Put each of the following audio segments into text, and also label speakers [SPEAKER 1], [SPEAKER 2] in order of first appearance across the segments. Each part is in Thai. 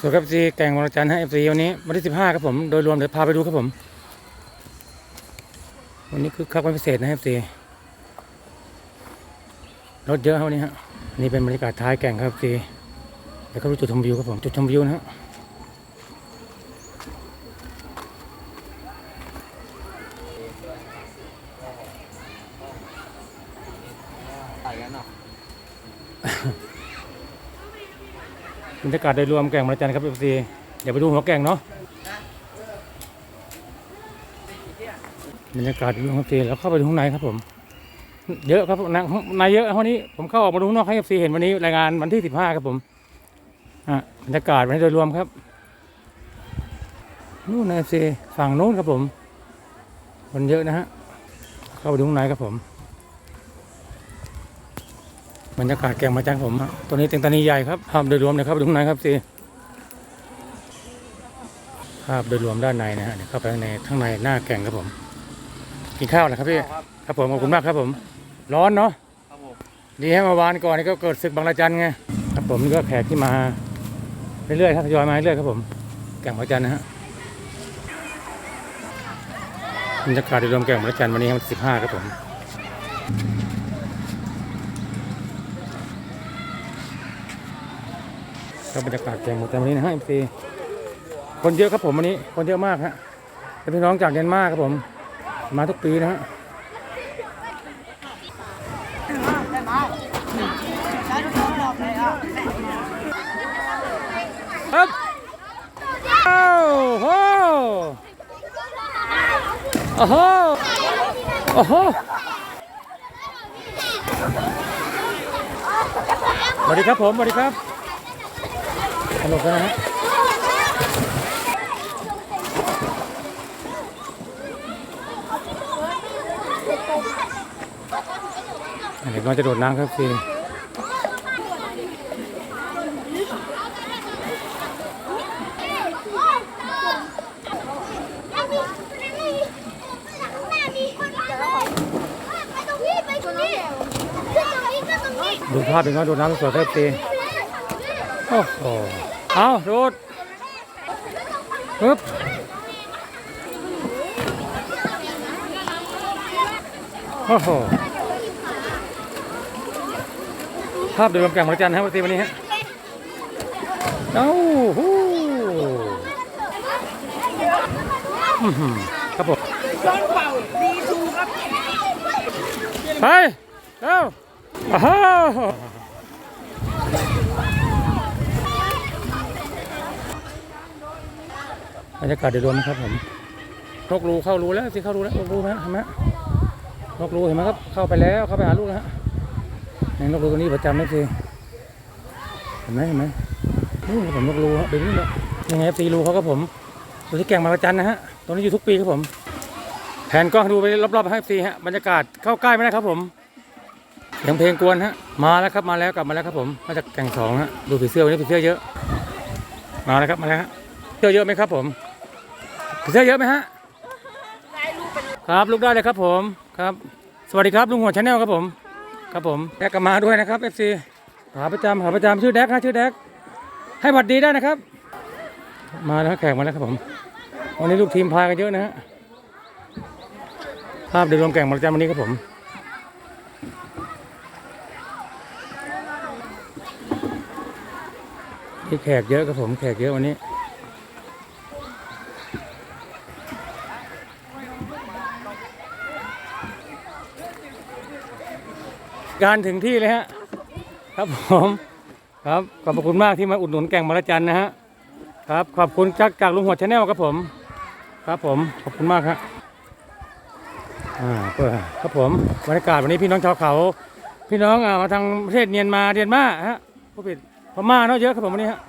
[SPEAKER 1] สวัสดีครับซีแกงวันจันทร์ให้เอฟซีวันนี้วันที่สิบห้าครับผม โดยรวมเดี๋ยวพาไปดูครับผม วันนี้คือคักวันพิเศษนะเอฟซีรถเยอะครับวันนี้ฮะนี่เป็นบรรยากาศท้ายแก่งครับซีเดี๋ยวก็ดูจุดชมวิวครับผมจุดชมวิวนะฮะ
[SPEAKER 2] ไปกันเนาะ
[SPEAKER 1] รรยากาศโดยรวมแก่งวันจันทร์ครับเอฟซีเดี๋ยวไปดูหัวแก่งเนาะบรรยากาศโดยรวมครับซีแล้วเข้าไปดูข้างในครับผม เยอะครับในในเยอะวันนี้ผมเข้าออกมาดูข้างนอกให้เอฟซีเห็นวันนี้รายงานวันที่สิบห้าครับผมอะบรรยากาศวันนี้โดยรวมครับนู่นเอฟซีฝั่งนู้นครับผมคนเยอะนะฮะเข้าไปดูข้างในครับผม บรรยากาศแก่งมาจังผมฮะตัวนี้เต็งตานีใหญ่ครับภาพโดยรวมเดี๋ยวเข้าไปดูข้างในครับซีภาพโดยรวมด้านในนะฮะเดี๋ยวเข้าไปข้างในข้างในหน้าแก่งครับผม กินข้าวนะครับพี่
[SPEAKER 2] ครับ
[SPEAKER 1] ครับผมขอบคุณมากครับผม ร้อนเนาะ
[SPEAKER 2] ครับผม
[SPEAKER 1] ดีให้เมาวานก่อนนี่ก็เกิดศึกบางระจันไงครับผมนี่ก็แขกที่มาเรื่อยๆครับทยอยมาเรื่อยๆครับผมแก่งบางระจันนะฮะบรรยากาศโดยรวมแก่งบางระจันวันนี้ครับสิบห้าครับผม ก็บรรยากาศแก่งบางระจันวันนี้นะฮะเอ็มซีคนเยอะครับผมวันนี้ คนเยอะมากฮะเป็นพี่น้องจากเดนมาร์กครับผม มาทุกปีนะฮะครับโอ้โหโอ้โหโอ้โหสวัสดีครับผมสวัสดีครับ สนุกนะฮะเด็กน้อยจะโดดน้ำครับพี่ดูภาพเป็นน้อยโดดน้ำสวยครับพี่ โอ้โหเอาโดดปึ๊บโอ้โหภาพโดยรวมแก่งมรจันทร์ครับวันนี้วันนี้ฮะเอ้าหูอื้อหือครับผมไปเอ้าอ้าว บรรยากาศโดยรวมครับผมนกรูเข้ารูแล้วสิเข้ารูแล้วนกรูนะเห็นไหมนกรูเห็นไหมครับเข้าไปแล้วเข้าไปหาลูกแล้วฮะในนกรูตัวนี้ประจำนะสิเห็นไหมเห็นไหมนี่ผมนกรูฮะเป็นนี่แหละยังไงตีรูเขาครับผมตัวที่แก่งมาประจันนะฮะตัวนี้อยู่ทุกปีครับผมแผนกล้องดูไปรอบๆให้ซีฮะบรรยากาศเข้าใกล้ไม่ได้ครับผมเสียงเพลงกวนฮะมาแล้วครับมาแล้วกลับมาแล้วครับผมมาจากแก่งสองฮะดูผีเสื้อวันนี้ผีเสื้อเยอะ มาแล้วครับมาแล้วฮะเสื้อเยอะไหมครับผม เสื้อเยอะไหมฮะครับลูกได้เลยครับผมครับ สวัสดีครับลุงหัวชาแนลครับผม ครับผมแดกกลับมาด้วยนะครับเอฟซีหาประจำหาประจำชื่อแดกฮะชื่อแดกให้หวัดดีได้นะครับ มาแล้วแขกมาแล้วครับผมวันนี้ลูกทีมพากันเยอะนะฮะภาพโดยรวมแก่งมาประจำวันนี้ครับผมที่แขกเยอะครับผมแขกเยอะวันนี้ การถึงที่เลยฮะ ครับผมครับขอบคุณมากที่มาอุดหนุนแกงมะละจันนะฮะครับขอบคุณจากจากลุงหัวชาแนลครับผม ครับผมขอบคุณมากครับอ่าเพื่อครับผมบรรยากาศวันนี้พี่น้องชาวเขา พี่น้องอ่ามาทางประเทศเนียนมาเดียนมาฮะผู้ผิดพม่าเนาะเยอะครับผมวันนี้ฮะ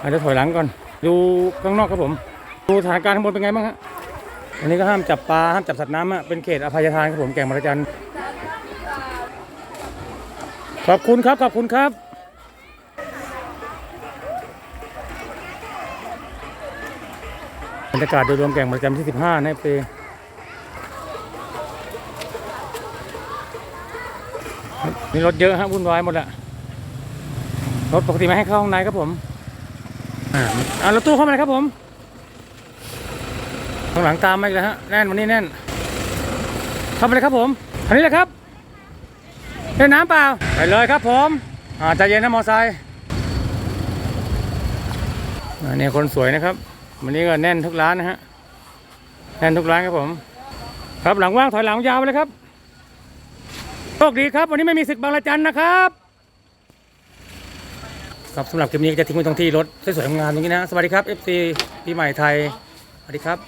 [SPEAKER 1] อาจจะถอยหลังก่อน ดูข้างนอกครับผม ดูสถานการณ์ข้างบนเป็นไงบ้างฮะวันนี้ก็ห้ามจับปลาห้ามจับสัตว์น้ำอะเป็นเขตอภัยทานครับผมแก่งมรจันทร์ ขอบคุณครับขอบคุณครับ บรรยากาศโดยรวมแก่งประจำที่ 15 นะเปนี่รถเยอะฮะวุ่นวายหมดแหละรถปกติไม่ให้เข้าข้างในครับผมอ่ารถตู้เข้ามาเลยครับผมข้างหลังตามมาอีกแล้วฮะแน่นวันนี้แน่นเข้าไปเลยครับผมอันนี้แหละครับ เล่นน้ำเปล่า ไปเลยครับผมอ่าใจเย็นนะมอไซค์อันนี้คนสวยนะครับ วันนี้ก็แน่นทุกร้านนะฮะ แน่นทุกร้านครับผม ครับหลังว่างถอยหลังยาวไปเลยครับ โชคดีครับ วันนี้ไม่มีศึกบางระจันนะครับ ครับสำหรับคลิปนี้จะทิ้งไว้ตรงที่รถสวยๆงามตรงนี้นะ สวัสดีครับ FC ปีใหม่ไทย สวัสดีครับ